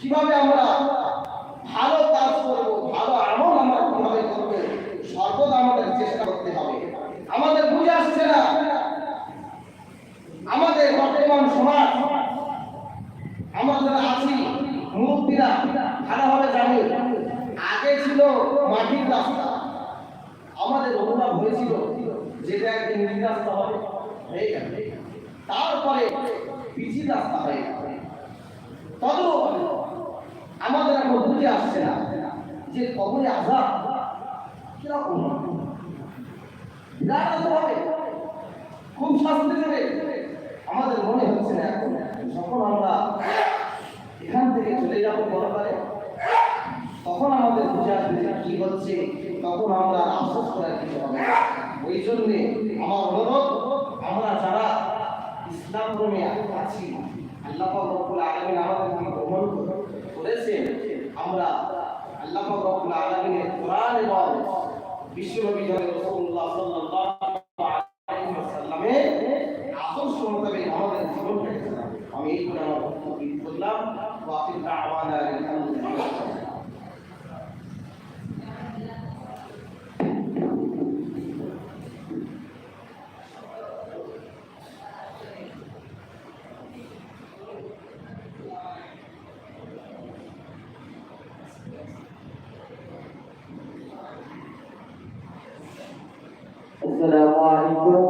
কীভাবে আমরা ভালো কাজ করব, ভালো আমল আমরা কীভাবে করব, সর্বদা আমাদের চেষ্টা করতে হবে। আমাদের বুঝে আসছে না। আমাদের বর্তমান সমাজ, আমরা যারা আছি, মুরব্বীরা, ভালোভাবে জানি, আগে ছিল মাটির রাস্তা। আমাদের অনুভব হয়েছিল যেটা একদিন নীল রাস্তা হবে, হয়ে গেল। তারপরে পিচি রাস্তা হয়ে গেল। তবে আমাদের এখন বুঝে আসছে না। যে কবরে আজাব, কীরকম? বিরাট হবে। খুব শাস্তি দেবে। আমাদের মনে হচ্ছে না এখন। যখন আমরা এখান থেকে চলে যাব পরকালে তখন আমাদের বুঝে আসবে কি হচ্ছে, তখন আমরা আফসোস করার কিছু হবে ওই জন্যে আমার অনুরোধ, আমরা যারা ইসলাম ধর্মে আছি, আল্লাহ রব্বুল আলামিন আমাদেরকে গ্রহণ করেছেন আমরা আল্লাহ রব্বুল আলামিনের কোরআন এবং বিশ্বনবী রাসূলুল্লাহ সাল্লাল্লাহু আলাইহি ওয়াসাল্লামের আদর্শ আমাদের। আমি এই আমার বক্তব্য করলাম ওয়া আলহামদুলিল্লাহ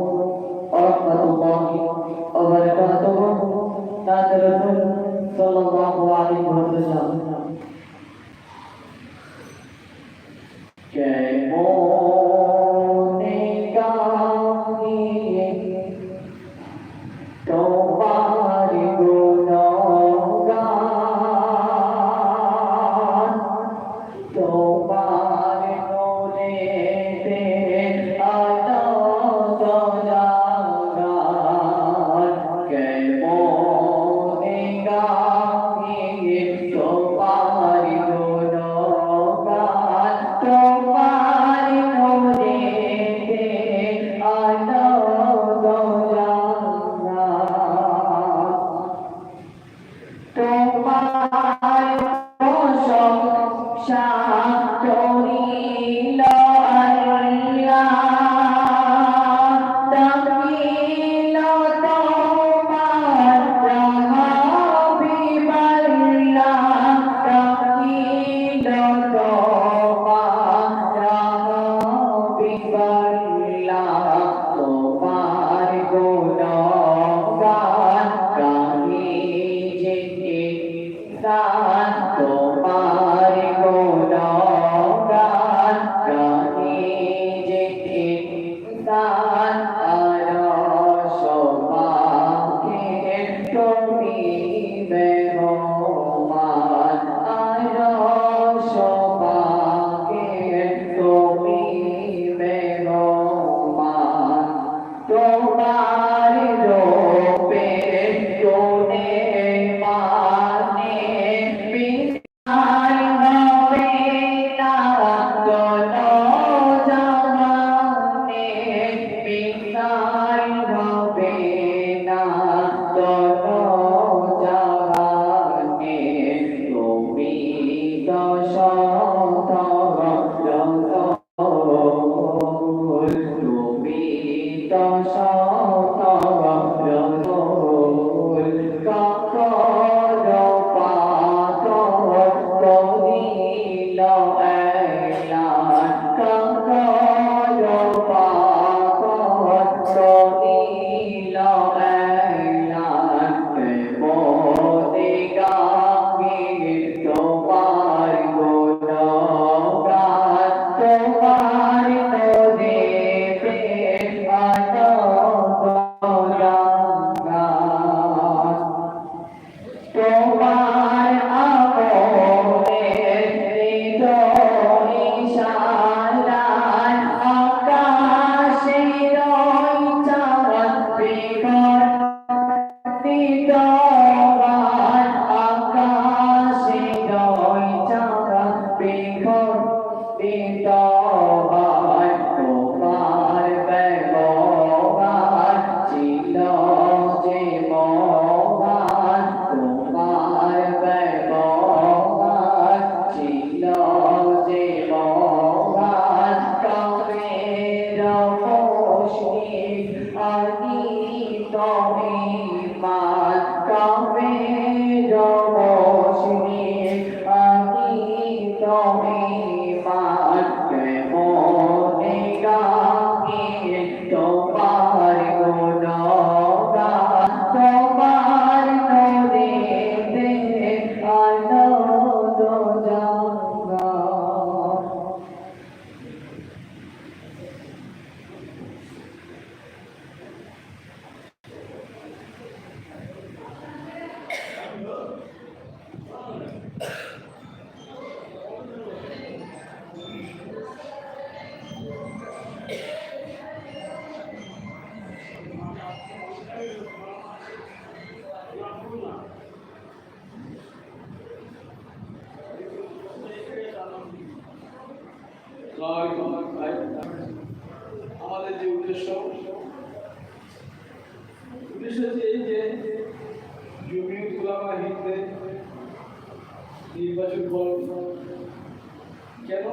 কেন?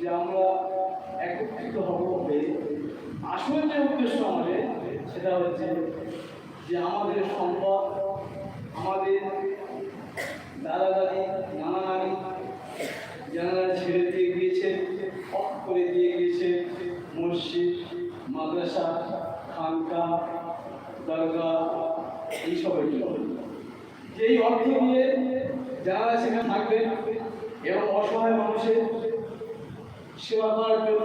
যে আমরা একত্রিত হব আসল যে উদ্দেশ্য আমাদের, সেটা হচ্ছে যে আমাদের সম্পদ, আমাদের দাদা দাদি নানা নানি যারা ছেড়ে দিয়ে গিয়েছে অফ করে দিয়ে গিয়েছে, মসজিদ, মাদ্রাসা, খানকা, দরগা, এইসবের জন্য। যেই অর্থ দিয়ে যারা সেখানে থাকবে এবং অসহায় মানুষের সেবা করার জন্য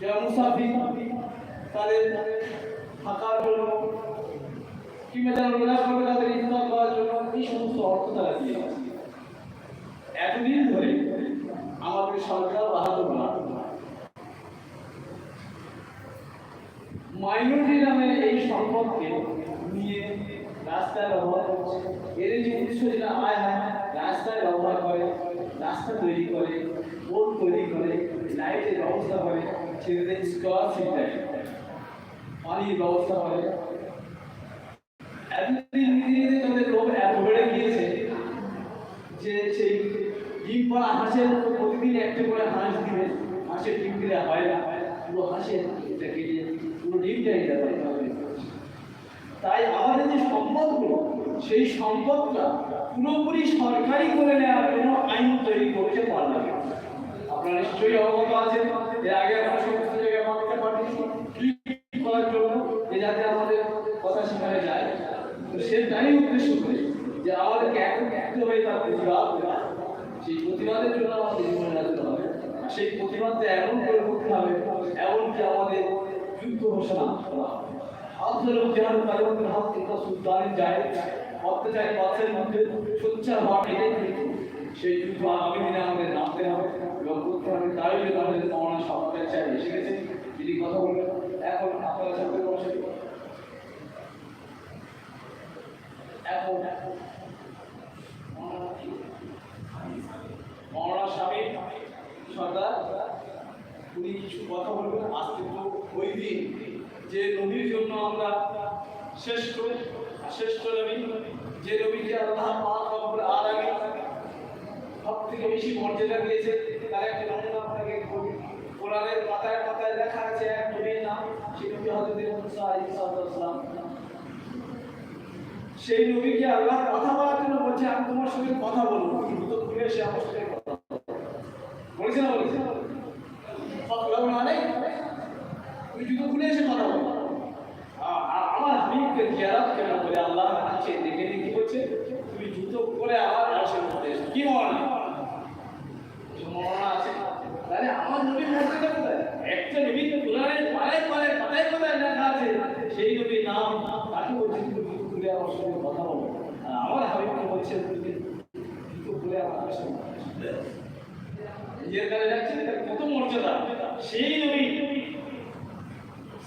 যারা মুসাফির, তাদের থাকার জন্য কিংবা যারা রোজা করবে তাদের ইফতার করার জন্য এই সমস্ত অর্থ তারা দিয়ে। এতদিন ধরে আমাদের সরকার বাহাদুর না মাইনরিটি নামে এই সম্পদকে নিয়ে রাস্তায় ব্যবহার করছে এর যে উদ্দেশ্য যেটা আয় হয় রাস্তায় ব্যবহার করে রাস্তা তৈরি করে বোর্ড তৈরি করে, লাইটের ব্যবস্থা করে ছেলেদের স্কলারশিপ দেয়। পানির ব্যবস্থা করে এত বেড়ে গিয়েছে যে সেই ডিম হাঁসের প্রতিদিন একটা করে হাঁস হাঁসের ডিম দিলে না। পুরো এটা পুরো তাই আমাদের যে সম্পদগুলো সেই সম্পদটা পুরোপুরি সরকারি করে নেওয়ার জন্য আইন তৈরি করতে করেছে পার্লামেন্ট আপনারা নিশ্চয়ই অবগত আছেন এর আগে আমরা সমস্ত জায়গায় ক্লিক করার জন্য যাতে আমাদের কথা সেখানে যায় তো সেটাই উদ্দেশ্য করে যে আমাদেরকে একটু হয়ে তার প্রতিবাদ সেই প্রতিবাদের জন্য আমাদের জীবনে রাখতে হবে সেই প্রতিবাদটা এমন করে করতে হবে এমনকি আমাদের যুদ্ধ ঘোষণা করা হবে। আফজল জাহান কালামুল হক যায় অত্যাচারী পথের মধ্যে সোচ্চার হওয়া এটাই কিন্তু সেই যুদ্ধ আগামী দিনে আমাদের নামতে হবে এবং করতে হবে। তাই জন্য আমাদের মহানা সরকার চাই। এসে গেছে। যিনি কথা বলবেন। এখন আপনারা সাথে বসে এখন মহানা স্বামী সর্দার, উনি কিছু কথা বলবেন। আজকে তো ওই দিন যে নবীর জন্য আমরা শেষ শ্রেষ্ঠ নবী যে নবীকে আল্লাহ পাক রব্বুল আলামিন সব মর্যাদা দিয়েছে, তার একটা নমুনা আপনাকে। কোরআনের পাতায় পাতায় লেখা আছে নাম, সেই নবী হজরত মুসা সেই নবীকে আল্লাহ কথা বলার জন্য বলছে, আমি তোমার সঙ্গে কথা বলব কিন্তু তো ঘুরে এসে আমার সঙ্গে কথা বলো। বলেছে না বলেছে ফকলাউ মানে তুমি জুতো খুলে এসে কথা বলো আ- আ- আমার হাবিবকে জিয়ারত কেন করে আল্লাহ আছে দেখে দেখে বলছে তুমি জুতো করে আমার আশের মধ্যে এসো কি মনে মরনা আছে তাহলে আমার নবী মর্যাদা কোথায় একটা নবী তো কোরআনের পায়ে পায়ে পাতায় পাতায় লেখা আছে সেই নবীর নাম তাকে বলছে তুমি জুতো খুলে আমার সঙ্গে কথা বলো আর আমার হাবিবকে বলছে তুমি জুতো খুলে আমার সঙ্গে কথা বলো। নিজের কাছে যাচ্ছে তার কত মর্যাদা সেই নবী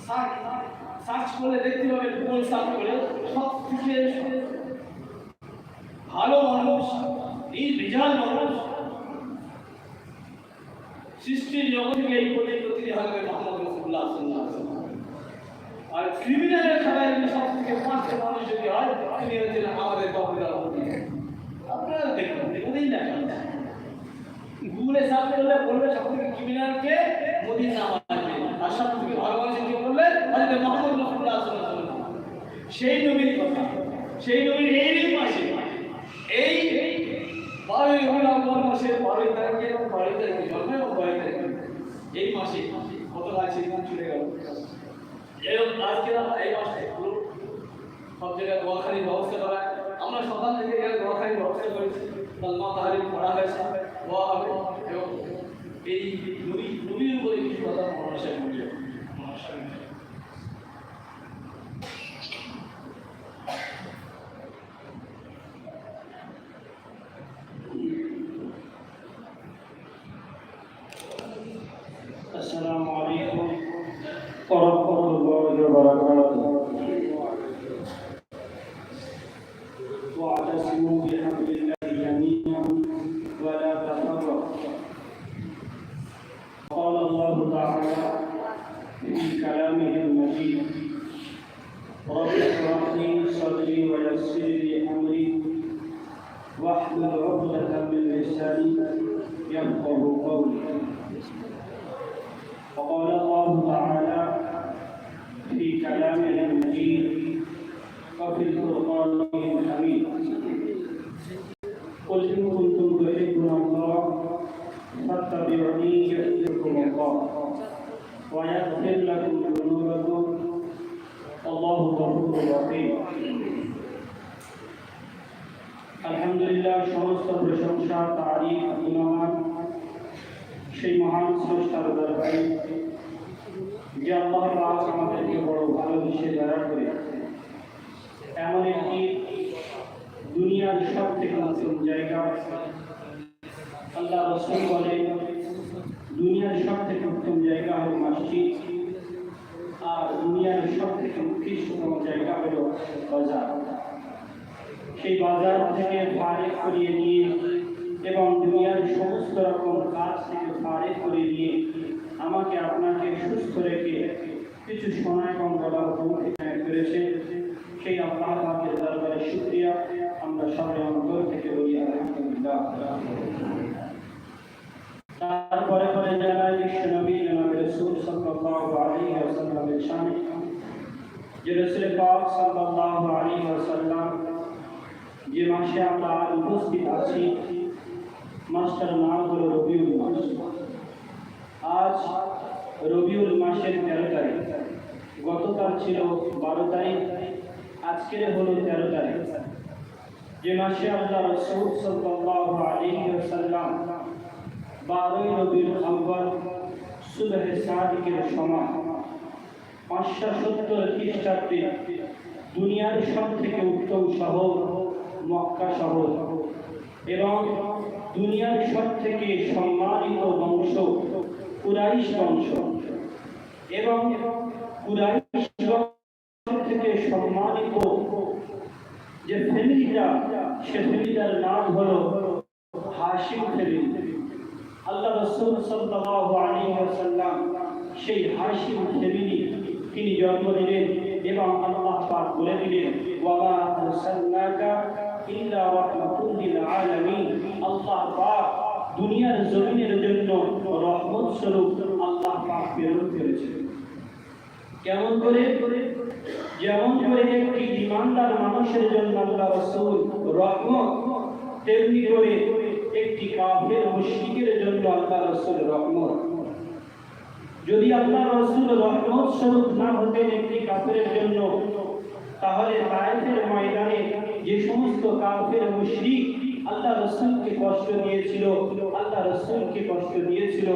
সার্চ সার্চ করলে দেখতে পাবেন গুগল সার্চ করে সব থেকে ভালো মানুষ, এই রেজাল মানুষ। সৃষ্টির জগৎ থেকে এই পর্যন্ত তিনি হবে মোহাম্মদ রসুল্লাহ সাল্লাহ আর ক্রিমিনালের খেলায় যদি সব থেকে পাঁচটা মানুষ যদি হয়, তিনি হচ্ছেন আমাদের কবিতা আপনারা দেখুন দেখুনই না গুগলে সার্চ করলে বলবে সব থেকে ক্রিমিনালকে মোদির নাম আসবে আর সব থেকে ভালো মানুষকে হযরত মুহাম্মদ ওয়াসাল্লাম সেই নবীর কথা, সেই নবীর এই মাসে এই বারোই রবিউল আউয়াল মাসের বারোই তারিখে এবং বারোই তারিখে জন্ম এবং বারোই তারিখে। এই মাসে কত আছে চলে গেল। এবং আজকে আমরা এই মাসে পুরো সব জায়গায় দোয়াখানির ব্যবস্থা করা আমরা সকাল থেকে গেলে দোয়াখানির ব্যবস্থা করেছি। কালমা তাহারি পড়া হয়েছে। দোয়া হবে এবং এই নবী, নবীর উপরে কিছু কথা মানুষের মূল্য মানুষের واحلل عقدة من لساني يفقه قولي. وقال الله تعالى في كلامه المجيد وفي القرآن الحميد. قل إن كنتم تحبون الله فاتبعوني يحببكم الله ويغفر لكم ذنوبكم. والله غفور رحيم. আলহামদুলিল্লাহ, সমস্ত প্রশংসা, তারিফ সেই মহান স্রষ্টার দরবারে যে আল্লাহ পাক আমাদেরকে বড় ভালোবেসে দয়া করে। এমন একটি দুনিয়ার সব থেকে উত্তম জায়গা। আল্লাহ রসুল বলে দুনিয়ার সব থেকে উত্তম জায়গা হল মসজিদ, আর দুনিয়ার সব থেকে উৎকৃষ্টতম জায়গা হল বাজার। সেই বাজার থেকে ফারেক করিয়ে নিয়ে এবং দুনিয়ার সমস্ত রকম কাজ থেকে ফারেক করিয়ে নিয়ে আমাকে আপনাকে সুস্থ রেখে কিছু সময় কম বলার অনুমতি করেছে। সেই আল্লাহ পাকের দরবারে শুক্রিয়া। আমরা সবাই অন্তর থেকে বলি, আলহামদুলিল্লাহ। তারপরে পরে জানাই বিশ্ব নবী জনাব রসুল সাল্লাল্লাহু আলাইহি ওয়াসাল্লামের শানে যে রসুল পাক সাল্লাল্লাহু আলাইহি ওয়াসাল্লাম যে মাসে আমরা উপস্থিত আছি, মাস্টার নাম হলো রবিউল মাস। আজ রবিউল মাসের তেরো তারিখ। গতকাল ছিল বারো তারিখ, আজকের হলো তেরো তারিখ। যে মাসে আল্লাহ রসুল সাল্লাল্লাহু আলাইহি ওয়াসাল্লাম বারোই রবিউল আউয়াল সুবহে সাদিকের সময় পাঁচশো সত্তর খ্রিস্টাব্দে দুনিয়ার সব থেকে উত্তম শহর মক্কা শহর। এবং দুনিয়ার সব থেকে সম্মানিত বংশ কুরাইশ বংশ। এবং কুরাইশ থেকে সম্মানিত যে ফ্যামিলিটা সে ফ্যামিলিটার নাম হলো হাসিম ফ্যামিলি আল্লাহ রসুল সাল্লাল্লাহু আলাইহি ওয়াসাল্লাম সেই হাসিম ফ্যামিলি তিনি জন্ম দিলেন এবং আল্লাহ পাক বলে দিলেন আরসালনাকা জমিনের জন্য করে? যেমন একটি জন্য যদি আল্লাহ রাসূল রহমত স্বরূপ না হতেন একটি কাফেরের জন্য, তাহলে তায়েফের ময়দানে যে সমস্ত কাফের মুশরিক আল্লাহ রাসূলকে কষ্ট দিয়েছিল, আল্লাহ রাসূলকে কষ্ট দিয়েছিল,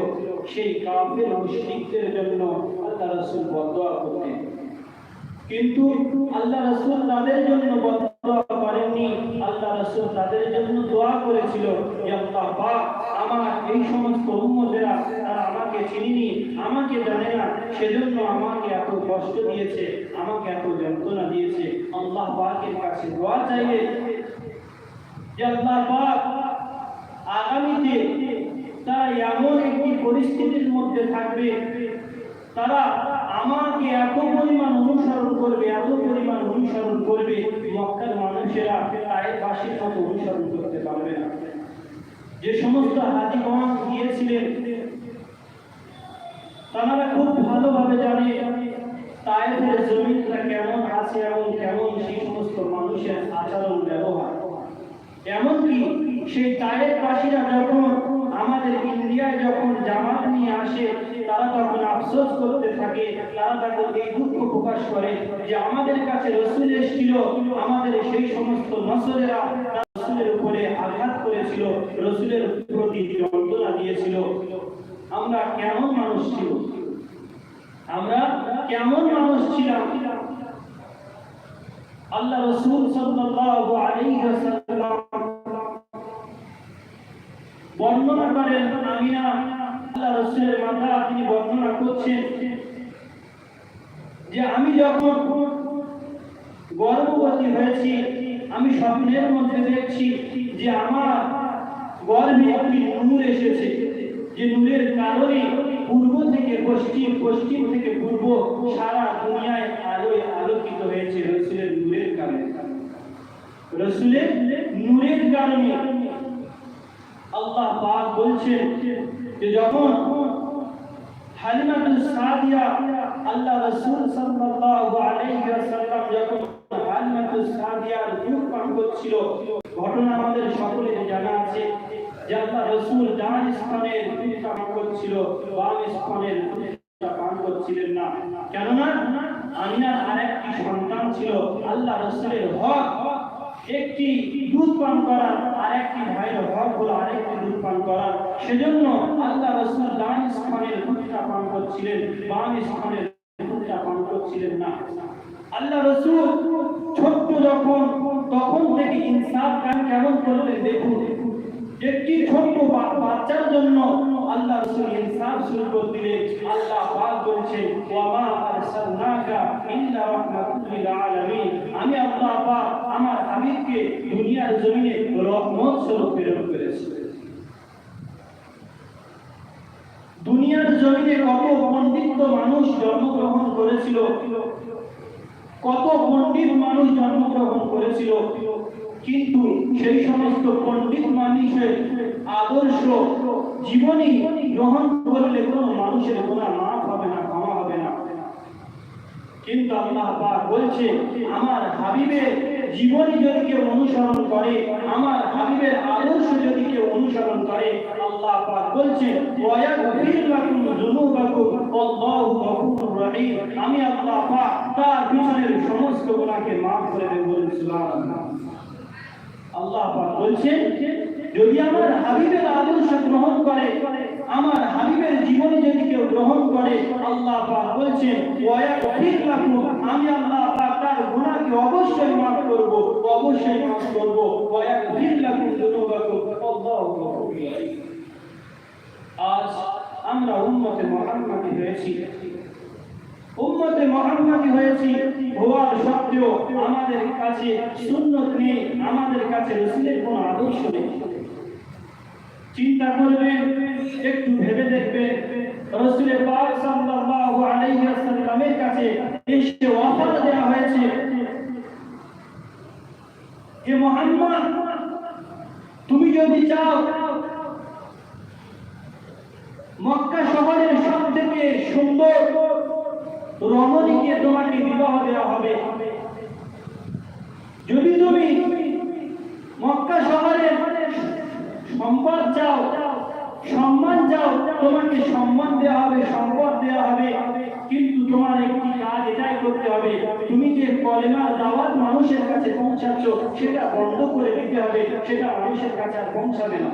সেই কাফের মুশরিকদের জন্য আল্লাহ রাসূল বদদোয়া করতেন। কিন্তু আল্লাহ রাসূল তাদের জন্য বদদোয়া করেননি, আল্লাহ রাসূল তাদের জন্য দোয়া করেছিল আল্লাহ পাক আমার এই সমস্ত উম্মতেরা, তারা আমাকে চিনিনি, আমাকে জানে না, সেজন্য আমাকে এত কষ্ট দিয়েছে, আমাকে এত যন্ত্রণা দিয়েছে চাইলে যে আল্লাহ পাক আগামীতে তারা এমন একটি পরিস্থিতির মধ্যে থাকবে, তারা আমাকে এত পরিমাণ অনুসরণ করবে, এত পরিমাণ অনুসরণ করবে, মক্কার মানুষেরা তাই পাশের মতো অনুসরণ করতে পারবে না। যে সমস্ত হাজিগণ গিয়েছিলেন, তারা খুব ভালোভাবে জানে তাইফের জমিনটা কেমন আছে এবং কেমন সেই সমস্ত মানুষের আচরণ, ব্যবহার। এমনকি সেই তায়ের বাসীরা যখন আমাদের ইন্ডিয়ায় যখন জামাত নিয়ে আসে, তারা তখন আফসোস করতে থাকে, তারা তখন এই দুঃখ প্রকাশ করে যে আমাদের কাছে রসুল এসেছিল, আমাদের সেই সমস্ত নসরেরা রসুলের উপরে আঘাত করেছিল, রসুলের প্রতি যন্ত্রণা দিয়েছিল। আমরা কেমন মানুষ ছিল আমরা কেমন মানুষ ছিলাম? আল্লাহ রসুল সাল্লাল্লাহু আলাইহি ওয়াসাল্লাম বর্ণনা করেন, আমিনা, আল্লাহ রসুলের মাথা তিনি বর্ণনা করছেন যে আমি যখন গর্ভবতী হয়েছি, আমি স্বপ্নের মধ্যে দেখছি যে আমার গর্ভে একটি নূর এসেছে। যে নূরের কারণে পূর্ব থেকে পশ্চিম পশ্চিম থেকে পূর্ব সারা দুনিয়ায় আলোয় আলোকিত হয়েছে রসুলের নূরের কারণে। রসুলের নূরের কারণে আল্লাহ পাক বলছেন যে যখন হালিমাতুল সাদিয়া আল্লাহ রাসূল সাল্লাল্লাহু আলাইহি ওয়াসাল্লাম যখন হালিমাতুল সাদিয়ার দুধ পান করছিল, ঘটনা আমাদের সকলের জানা আছে। আল্লাহ রাসূল ডান স্থানের পান করছিল স্থানের পান করছিলেন না। কেননা আমিনার আরেকটি সন্তান ছিল, আল্লাহ রাসূলের হক। একটি দুধ পান করার আর একটি ভাইয়ের হক হলো আরেকটি দুধ পান করার। সেজন্য আল্লাহ রসুল ডান স্থানের পান করছিলেন বাম স্থানের দুধটা পান করছিলেন না। আল্লাহ রসুল ছোট্ট যখন, তখন থেকে ইনসাফ কেমন করতে দেখুন। একটি ছোট্ট বাচ্চার জন্য আল্লাহ ইনসাফ শুরু করে আল্লাহ পাক ওয়ামা আরসালনাকা ইল্লা আলামিন আমি আল্লাহ পাক আমার দুনিয়ার জমিনে রহমত স্বরূপ প্রেরণ করেছি। দুনিয়ার জমিনে কত পণ্ডিত মানুষ জন্মগ্রহণ করেছিল? কত পণ্ডিত মানুষ জন্মগ্রহণ করেছিল? কিন্তু সেই সমস্ত পণ্ডিত মানুষের আদর্শ জীবনী গ্রহণ করলে কোনো মানুষের গোনা মাফ হবে না, ক্ষমা হবে না। কিন্তু আল্লাহ পাক বলছে, আমার হাবিবের জীবনী যদি কেউ অনুসরণ করে, আমার হাবিবের আদর্শ যদি কেউ অনুসরণ করে, আল্লাহ পাক বলছে আমি আল্লাহ পাক তার পিছনের সমস্ত গুনাহকে maaf করে দেব সুবহানাল্লাহ। বলছেন, যদি আমার হাবিবের আদর্শ গ্রহণ করে, আমার হাবিবের জীবনে যদি কেউ গ্রহণ করে, আল্লাহ পাক বলছেন আমি আল্লাহ পাক তার গুনাহকে অবশ্যই maaf করব, অবশ্যই maaf করব। আজ আমরা উম্মতে মুহাম্মাদি হয়েছি। উম্মতে মুহাম্মাদি হয়েছি হওয়ার সত্ত্বেও আমাদের কাছে সুন্নত নেই, আমাদের কাছে রসুলের কোনো আদর্শ নেই। চিন্তা করবেন, একটু ভেবে দেখবেন, রসুলের পাক সাল্লাল্লাহু আলাইহি ওয়াসাল্লামের কাছে এসে দেওয়া হয়েছে। মুহাম্মদ, তুমি যদি চাও, মক্কা শহরের সব থেকে সুন্দর রমণীকে তোমাকে বিবাহ দেওয়া হবে। যদি তুমি মক্কা শহরের সম্পদ চাও, সম্মান চাও, তোমাকে সম্মান দেওয়া হবে সম্পদ দেওয়া হবে। কিন্তু তোমার একটি কাজ এটাই করতে হবে, তুমি যে কলেমার দাওয়াত মানুষের কাছে পৌঁছাচ্ছ, সেটা বন্ধ করে দিতে হবে, সেটা মানুষের কাছে আর পৌঁছাবে না।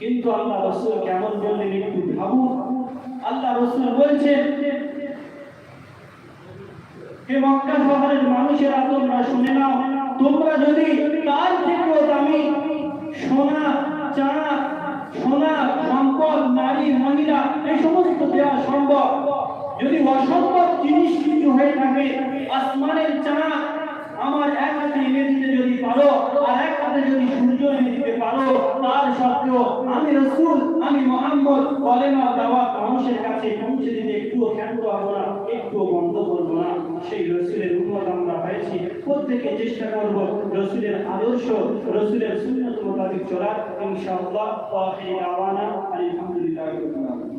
কিন্তু আল্লাহ রসুল কেমন বললেন একটু ভাবুন। আল্লাহ রসুল বলছেন হে মক্কা শহরের মানুষেরা তোমরা শুনে নাও। তোমরা যদি তার থেকেও দামি সোনা চানা সোনা, সম্পদ, নারী, মহিলা, এই সমস্ত দেওয়া সম্ভব। যদি অসম্ভব জিনিস কিছু হয়ে থাকে, আসমানের চানা আমার এক হাতে এনে যদি পারো, আর এক হাতে যদি সূর্য এনে পারো, তার সত্ত্বেও আমি রসুল, আমি মোহাম্মদ কলেমা দাওয়াত মানুষের কাছে পৌঁছে দিতে একটুও ক্ষান্ত হব না, একটুও বন্ধ করব না। সেই রসুলের উন্মত আমরা হয়েছি প্রত্যেকে চেষ্টা করব রসুলের আদর্শ, রসুলের সুন্নত মোতাবেক চলার। ইনশাআল্লাহ আলহামদুলিল্লাহ রাব্বিল আলামিন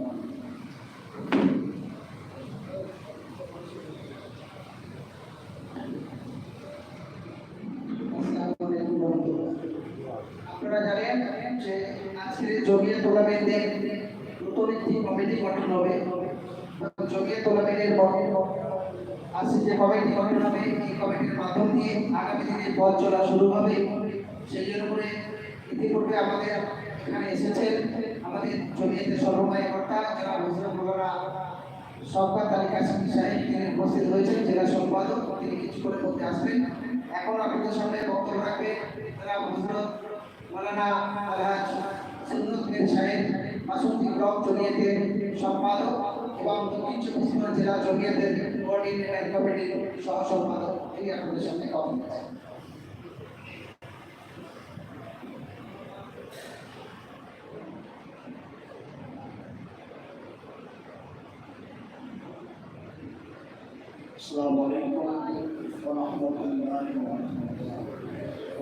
আপনারা জানেন, যে আজকের জমিয়া টুর্নামেন্টে নতুন একটি কমিটি গঠন হবে। জমিয়া টুর্নামেন্টের আজকে যে কমিটি গঠন হবে, এই কমিটির মাধ্যম দিয়ে আগামী দিনে পথ চলা শুরু হবে। সেই জন্য করে ইতিপূর্বে আমাদের এখানে এসেছেন আমাদের জমিয়াতে সর্বময় কর্তা যারা মোলানা সরকার তালিকা সাহেব। তিনি উপস্থিত হয়েছেন, জেলা সম্পাদক। তিনি কিছু করে করতে আসবেন। এখন আপনাদের সামনে বক্তব্য রাখবে যারা হুজরত মৌলানা আলহাজ সুন্নত মির সাহেব মাসুদি ব্লক জমিয়তের সম্পাদক এবং দক্ষিণ চব্বিশ পরগনা জেলা জমিয়তের কোঅর্ডিনেটর কমিটির সহ সম্পাদক তিনি আপনাদের সামনে কথা বলছেন السلام عليكم ورحمة الله وبركاته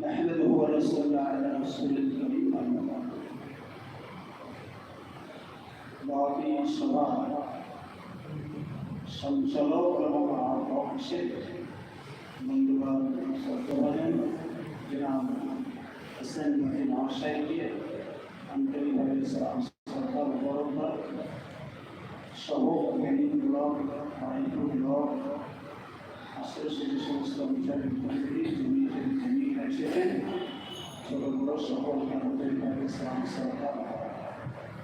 نحمده ونصلي على رسول الكريم أما بعد باقي الصلاة. صلوا على عطاء منذ صلوات جناب حسن بن عشيقي عن النبي عليه الصلاة والسلام ورد شهوق من الله عليه الله আশেপাশে যে সমস্ত বিচারিক মন্ত্রী যিনি যিনি এসেছেন ছোট বড় সকল ভারতের সরকার